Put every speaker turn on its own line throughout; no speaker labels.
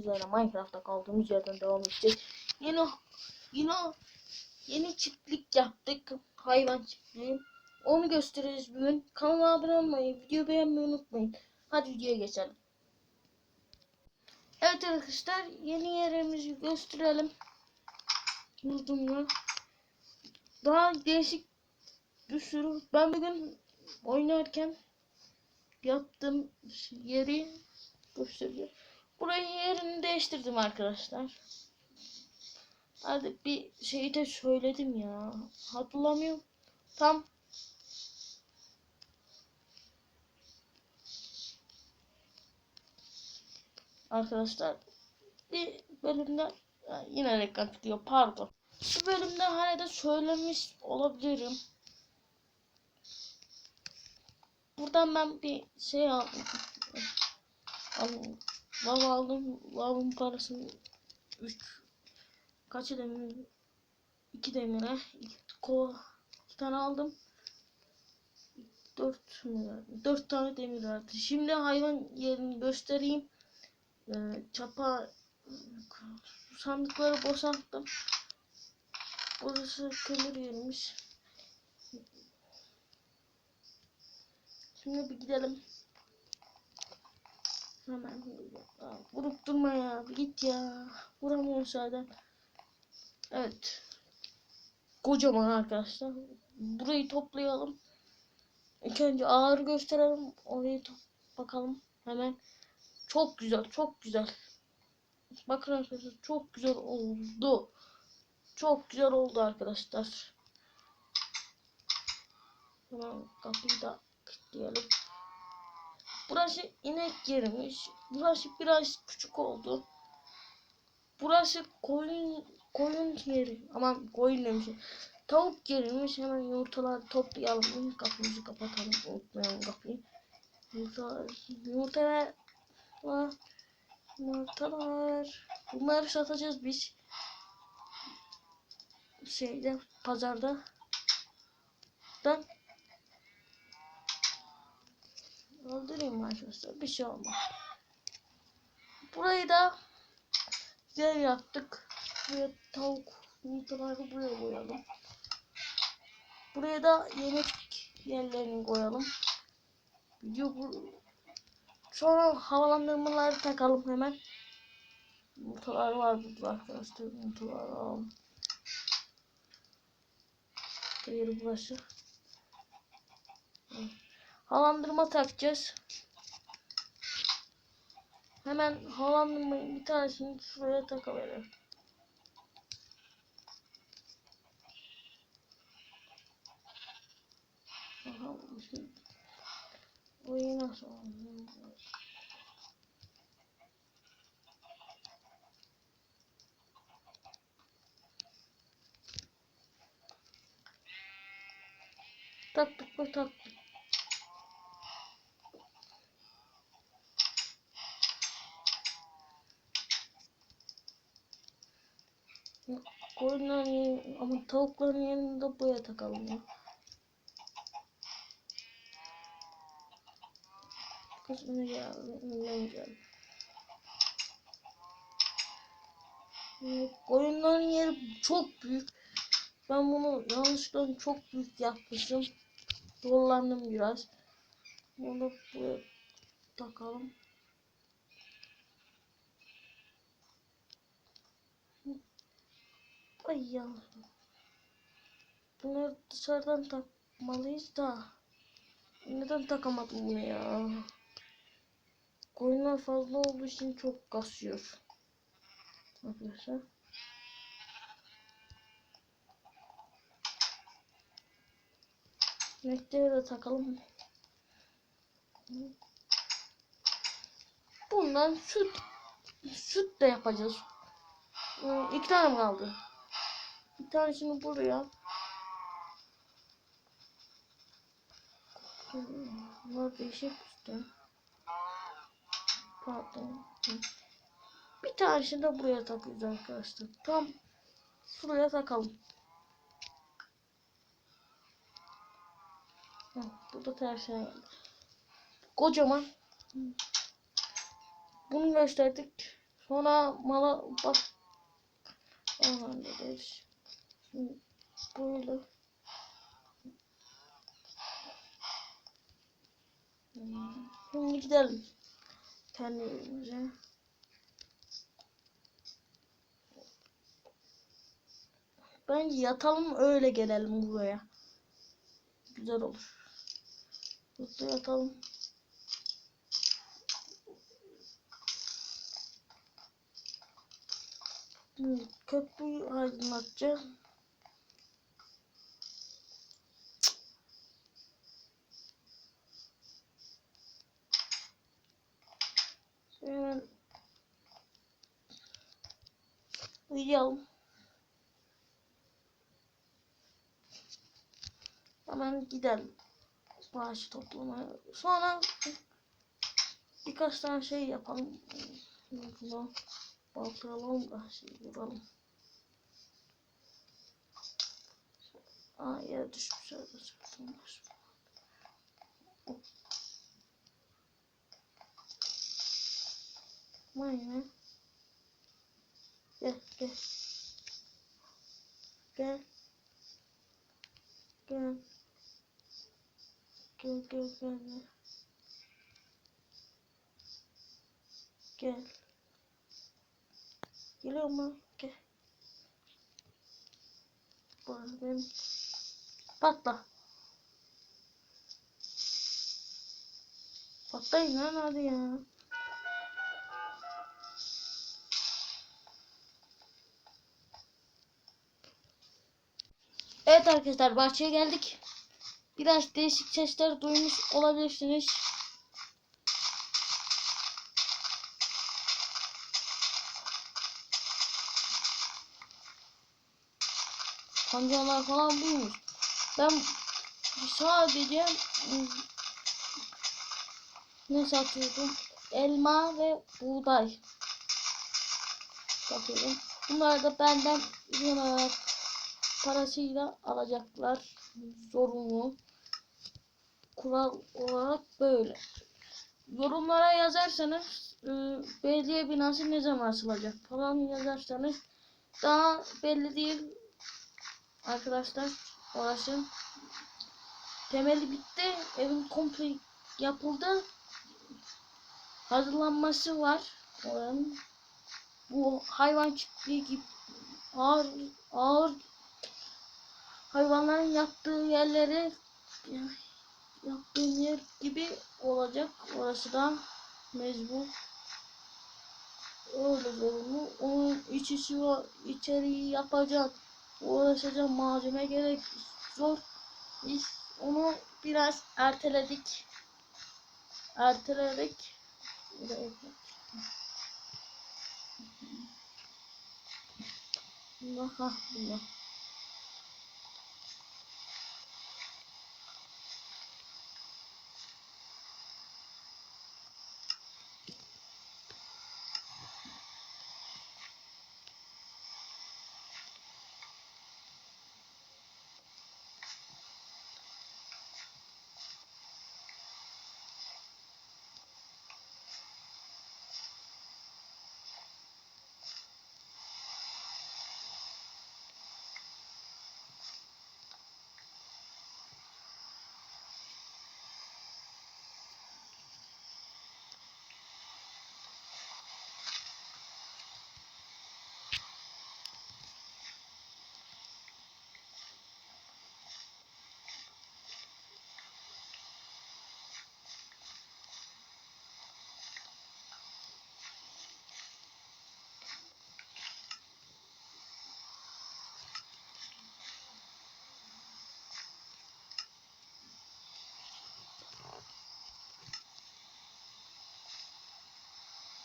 üzere Minecraft'ta kaldığımız yerden devam edeceğiz. Yeni yine yeni çiftlik yaptık. Hayvan çiftliği. Onu göstereceğiz bugün. Kanala abone olmayı, video beğenmeyi unutmayın. Hadi videoya geçelim. Evet arkadaşlar yeni yerimizi gösterelim. Buldum Daha değişik bir sürü. Ben bugün oynarken yaptığım yeri göstereceğim. Burayı yerini değiştirdim arkadaşlar. Hadi bir şeyi de söyledim ya. Hatırlamıyorum. Tam Arkadaşlar bir bölümde yine reklam çıkıyor pardon. Bu bölümde hani de söylemiş olabilirim. Buradan ben bir şey aldım. Aldım. Lav aldım. Lavın parasını 3 kaç demir? 2 demire 2 kova 2 tane aldım. 4 mü verdi? 4 tane demir verdi. Şimdi hayvan yerini göstereyim. Ee, çapa sandıkları boşalttım. Burası kömür yermiş. Şimdi bir gidelim. Hemen vurup durma ya. Bir git ya. Vuramıyorum zaten. Evet. Kocaman arkadaşlar. Burayı toplayalım. İlk önce ağır gösterelim. Orayı bakalım. Hemen. Çok güzel. Çok güzel. Bakın arkadaşlar çok güzel oldu. Çok güzel oldu arkadaşlar. Hemen kapıyı da kilitleyelim. Burası inek yermiş. Burası biraz küçük oldu. Burası koyun koyun yeri. Aman koyun demişim. Tavuk yeriymiş. Hemen yumurtaları toplayalım. Kapımızı kapatalım. Unutmayalım kapıyı. Yumurta, yumurtalar var. Yumurtalar. Bunları satacağız biz. Şeyde pazarda. Dan. Öldüreyim arkadaşlar. Bir şey olmaz. Burayı da güzel yaptık. Buraya tavuk yumurtaları buraya koyalım. Buraya da yemek yerlerini koyalım. Video Sonra havalandırmaları takalım hemen. Yumurtalar var burada arkadaşlar. Yumurtalar alalım. Yeri burası. Havalandırma takacağız. Hemen havalandırmayı bir tanesini şuraya. Aha, bu nasıl Taktık mı taktık. Koyunların yerine, ama tavukların yerinde boya takalım ya. Kızım ya, ne geldi. Koyunların yeri çok büyük. Ben bunu yanlışlıkla çok büyük yapmışım. Zorlandım biraz. Bunu buraya takalım. Ya. Bunları dışarıdan takmalıyız da. Neden takamadım ya? Koyunlar fazla olduğu için çok kasıyor. Arkadaşlar. Renkleri de takalım. Bundan süt süt de yapacağız. Ee, iki tane kaldı? Bir tanesini buraya. Bunlar değişik işte. Pardon. Bir tanesini de buraya takıyoruz arkadaşlar. Tam şuraya takalım. Hı, burada tersine geldi. Kocaman. Bunu gösterdik. Sonra mala bak. Onu hallederiz. Hmm, Şimdi gidelim. Kendi evimize. Bence yatalım öyle gelelim buraya. Güzel olur. Burada yatalım. Şimdi köprüyü aydınlatacağım. Hemen uyuyalım. Hemen gidelim. Bağışı toplamaya. Sonra birkaç tane şey yapalım. Bunu baltayalım da şey vuralım. Aa yere düşmüş. Yere düşmüş. Aman ya. Gel gel. Gel. Gel. Gel gel gel. Gel. Gel. Geliyor mu? Gel. Bana benim. Patla. Patlayın lan hadi ya. Evet arkadaşlar bahçeye geldik. Biraz değişik sesler duymuş olabilirsiniz. Pancalar falan buymuş. Ben sadece ım, ne satıyordum? Elma ve buğday satıyorum. Bunlar da benden olarak parasıyla alacaklar. Zorunlu. Kural olarak böyle. Yorumlara yazarsanız e, belediye binası ne zaman açılacak falan yazarsanız daha belli değil arkadaşlar orası temeli bitti evin komple yapıldı hazırlanması var oranın bu hayvan çiftliği gibi ağır ağır hayvanların yattığı yerleri yaptığım yer gibi olacak. Orası da mecbur. Öyle zorunlu. Onun içisi var içeriği yapacak uğraşacak malzeme gerek zor. Biz onu biraz erteledik. Erteledik. Bunda ha.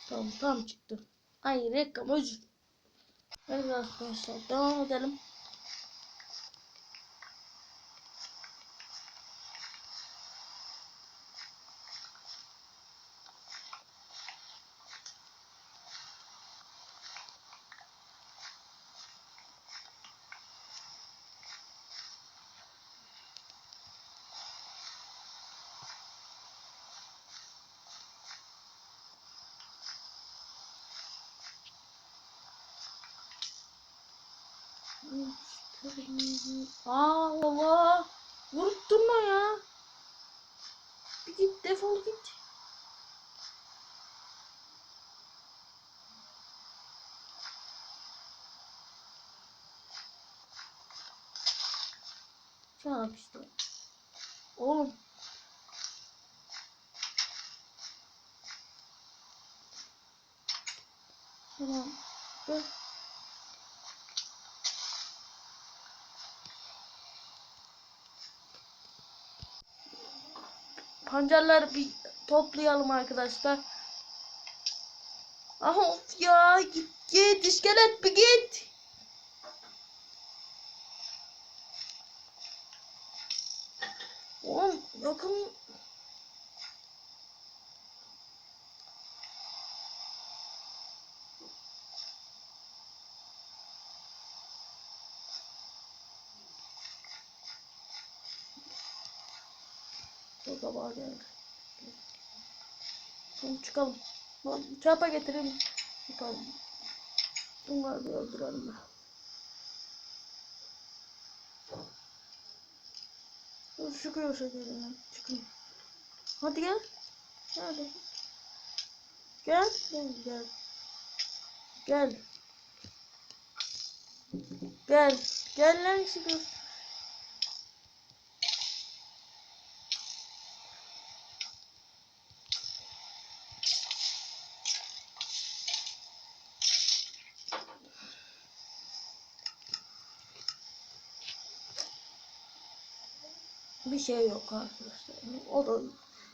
Tamam tam çıktı. Ay reklam özür. Evet arkadaşlar devam edelim. Aa Allah. Vurup ya. Bir git defol git. Bak işte. Oğlum. Tamam. Dur. Pancarları bir toplayalım arkadaşlar. Aha of ya git git iskelet bir git. Oğlum yakın O zaman geldi. Şimdi çıkalım. Lan Çapa getirelim. Çıkalım. Bunları bir öldürelim. ben. Çıkıyorsa gelin. Çıkın. Hadi gel. Hadi. Gel. Gel gel. Gel. Gel. Gel lan çıkıyor. Bir şey yok arkadaşlar. O da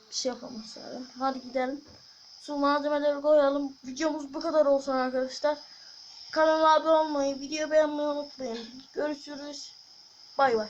bir şey yapamaz yani. Hadi gidelim. Şu malzemeleri koyalım. Videomuz bu kadar olsun arkadaşlar. Kanala abone olmayı, video beğenmeyi unutmayın. Görüşürüz. Bay bay.